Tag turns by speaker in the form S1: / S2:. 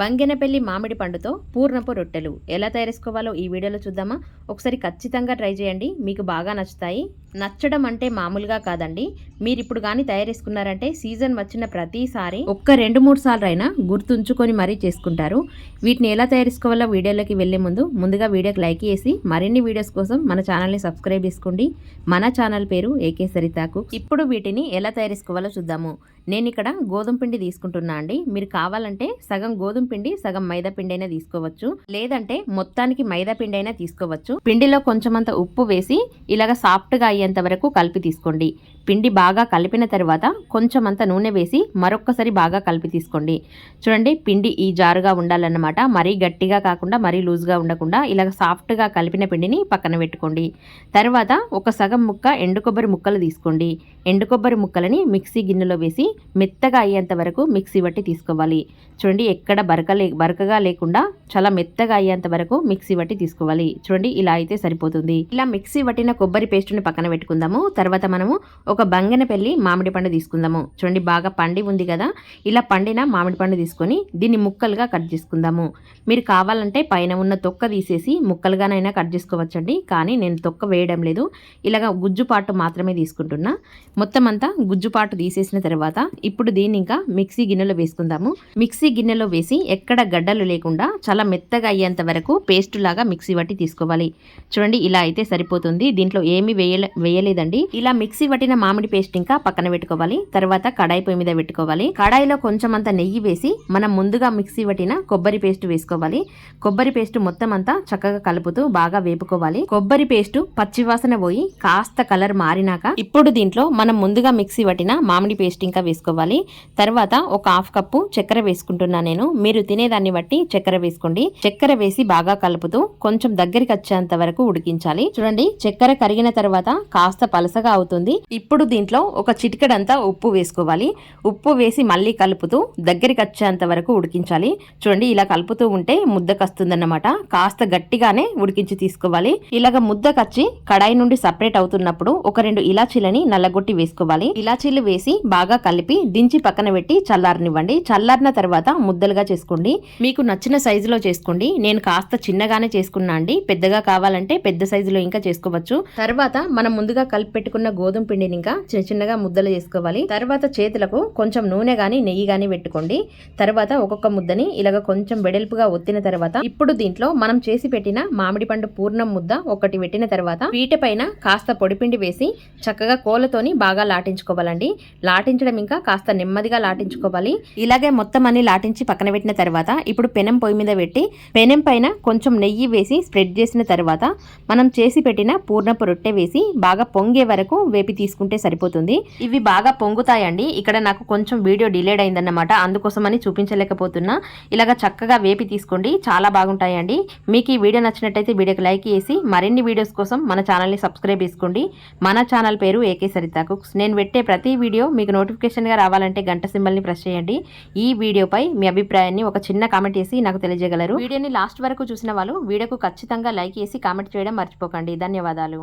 S1: బంగెనపల్లి మామిడి పండుతో పూర్ణపు రొట్టెలు. ఎలా తయారేసుకోవాలో ఈ వీడియోలో చూద్దామా? ఒకసారి ఖచ్చితంగా ట్రై చేయండి. మీకు బాగా నచ్చుతాయి. నచ్చడం అంటే మామూలుగా కాదండి. మీరు ఇప్పుడు కానీ తయారేసుకున్నారంటే సీజన్ వచ్చిన ప్రతిసారి ఒక్క రెండు మూడు సార్లు అయినా గుర్తుంచుకొని మరీ చేసుకుంటారు. వీటిని ఎలా తయారేసుకోవాలో వీడియోలోకి వెళ్ళే ముందు ముందుగా వీడియోకి లైక్ చేసి మరిన్ని వీడియోస్ కోసం మన ఛానల్ని సబ్స్క్రైబ్ చేసుకోండి. మన ఛానల్ పేరు ఏకే సరితాకు. ఇప్పుడు వీటిని ఎలా తయారేసుకోవాలో చూద్దాము. నేను ఇక్కడ గోధుమ పిండి తీసుకుంటున్నా అండి. మీరు కావాలంటే సగం గోధుమ పిండి సగం మైదా పిండి అయినా తీసుకోవచ్చు. లేదంటే మొత్తానికి మైదా పిండి అయినా తీసుకోవచ్చు. పిండిలో కొంచెమంత ఉప్పు వేసి ఇలాగ సాఫ్ట్గా అయ్యేంత వరకు కలిపి తీసుకోండి. పిండి బాగా కలిపిన తర్వాత కొంచెం అంత నూనె వేసి మరొక్కసారి బాగా కలిపి తీసుకోండి. చూడండి పిండి ఈ జారుగా ఉండాలన్నమాట. మరీ గట్టిగా కాకుండా మరీ లూజ్గా ఉండకుండా ఇలా సాఫ్ట్గా కలిపిన పిండిని పక్కన పెట్టుకోండి. తర్వాత ఒక సగం ముక్క ఎండు కొబ్బరి ముక్కలు తీసుకోండి. ఎండు కొబ్బరి ముక్కలని మిక్సీ గిన్నెలో వేసి మెత్తగా అయ్యేంత వరకు మిక్సీ బట్టి తీసుకోవాలి. చూడండి ఎక్కడ బరక లే బరకగా లేకుండా చాలా మెత్తగా అయ్యేంత వరకు మిక్సీ బట్టి తీసుకోవాలి. చూడండి ఇలా అయితే సరిపోతుంది. ఇలా మిక్సీ పట్టిన కొబ్బరి పేస్ట్ని పక్కన పెట్టుకుందాము. తర్వాత మనము ఒక బంగనపల్లి మామిడి పండు తీసుకుందాము. చూడండి బాగా పండి ఉంది కదా. ఇలా పండిన మామిడి పండు తీసుకొని దీన్ని ముక్కలుగా కట్ చేసుకుందాము. మీరు కావాలంటే పైన ఉన్న తొక్క తీసేసి ముక్కలుగానైనా కట్ చేసుకోవచ్చండి. కానీ నేను తొక్క వేయడం లేదు. ఇలాగ గుజ్జుపాటు మాత్రమే తీసుకుంటున్నా. మొత్తం అంతా గుజ్జుపాటు తీసేసిన తర్వాత ఇప్పుడు దీన్ని ఇంకా మిక్సీ గిన్నెలో వేసుకుందాము. మిక్సీ గిన్నెలో వేసి ఎక్కడ గడ్డలు లేకుండా చాలా మెత్తగా అయ్యేంత వరకు పేస్ట్ లాగా మిక్సీ పట్టి తీసుకోవాలి. చూడండి ఇలా అయితే సరిపోతుంది. దీంట్లో ఏమీ వేయలే వేయలేదండి. ఇలా మిక్సీ పట్టిన మామిడి పేస్ట్ ఇంకా పక్కన పెట్టుకోవాలి. తర్వాత కడాయి పొయ్యి మీద పెట్టుకోవాలి. కడాయిలో కొంచెం అంత నెయ్యి వేసి మనం ముందుగా మిక్సీ పట్టిన కొబ్బరి పేస్ట్ వేసుకోవాలి. కొబ్బరి పేస్ట్ మొత్తం అంతా చక్కగా కలుపుతూ బాగా వేపుకోవాలి. కొబ్బరి పేస్ట్ పచ్చివాసన పోయి కాస్త కలర్ మారినాక ఇప్పుడు దీంట్లో మనం ముందుగా మిక్సీ పట్టిన మామిడి పేస్ట్ ఇంకా వేసుకోవాలి. తర్వాత ఒక హాఫ్ కప్పు చక్కెర వేసుకుంటున్నా నేను. మీరు తినేదాన్ని బట్టి చక్కెర వేసుకోండి. చక్కెర వేసి బాగా కలుపుతూ కొంచెం దగ్గరికి వచ్చేంత వరకు ఉడికించాలి. చూడండి చక్కెర కరిగిన తర్వాత కాస్త పలసగా అవుతుంది. ఇప్పుడు దీంట్లో ఒక చిటికెడంతా ఉప్పు వేసుకోవాలి. ఉప్పు వేసి మళ్ళీ కలుపుతూ దగ్గరికి వచ్చేంత వరకు ఉడికించాలి. చూడండి ఇలా కలుపుతూ ఉంటే ముద్దకస్తుందన్నమాట కాస్త గట్టిగానే ఉడికించి తీసుకోవాలి. ఇలాగ ముద్దకచ్చి కడాయి నుండి సపరేట్ అవుతున్నప్పుడు ఒక రెండు ఇలాచీలని నల్లగొట్టి వేసుకోవాలి. ఇలాచీలు వేసి బాగా కలిపి దించి పక్కన పెట్టి చల్లారనివ్వండి. చల్లారిన తర్వాత ముద్దలుగా చేసుకోండి. మీకు నచ్చిన సైజులో చేసుకోండి. నేను కాస్త చిన్నగానే చేసుకున్నా అండి. పెద్దగా కావాలంటే పెద్ద సైజులో ఇంకా చేసుకోవచ్చు. తర్వాత మనం ముందుగా కలిపి పెట్టుకున్న గోధుమ పిండిని ఇంకా చిన్న చిన్నగా ముద్దలు చేసుకోవాలి. తర్వాత చేతులకు కొంచెం నూనె కానీ నెయ్యి కానీ పెట్టుకోండి. తర్వాత ఒక్కొక్క ముద్దని ఇలాగ కొంచెం వెడల్పుగా ఒత్తిన తర్వాత ఇప్పుడు దీంట్లో మనం చేసి పెట్టిన మామిడి పండు పూర్ణం ముద్ద ఒకటి పెట్టిన తర్వాత వీటిపైన కాస్త పొడిపిండి వేసి చక్కగా కోలతోని బాగా లాటించుకోవాలండి. లాటించడం ఇంకా కాస్త నెమ్మదిగా లాటించుకోవాలి. ఇలాగే మొత్తం అన్ని లాటించి పక్కన పెట్టిన తర్వాత ఇప్పుడు పెనం పొయ్యి మీద పెట్టి పెనం పైన కొంచెం నెయ్యి వేసి స్ప్రెడ్ చేసిన తర్వాత మనం చేసి పెట్టిన పూర్ణపు రొట్టె వేసి బాగా పొంగే వరకు వేపి తీసుకుంటాం సరిపోతుంది. ఇవి బాగా పొంగుతాయండి. ఇక్కడ నాకు కొంచెం వీడియో డిలేడ్ అయిందన్నమాట. అందుకోసమని చూపించలేకపోతున్నా. ఇలాగ చక్కగా వేపి తీసుకోండి. చాలా బాగుంటాయండి. మీకు ఈ వీడియో నచ్చినట్టయితే వీడియోకి లైక్ చేసి మరిన్ని వీడియోస్ కోసం మన ఛానల్ని సబ్స్క్రైబ్ చేసుకోండి. మన ఛానల్ పేరు ఏకే సరితా కుక్స్. నేను పెట్టే ప్రతి వీడియో మీకు నోటిఫికేషన్గా రావాలంటే గంట సింబల్ని ప్రెస్ చేయండి. ఈ వీడియోపై మీ అభిప్రాయాన్ని ఒక చిన్న కామెంట్ చేసి నాకు తెలియజేయగలరు. వీడియోని లాస్ట్ వరకు చూసిన వాళ్ళు వీడియోకు ఖచ్చితంగా లైక్ చేసి కామెంట్ చేయడం మర్చిపోకండి. ధన్యవాదాలు.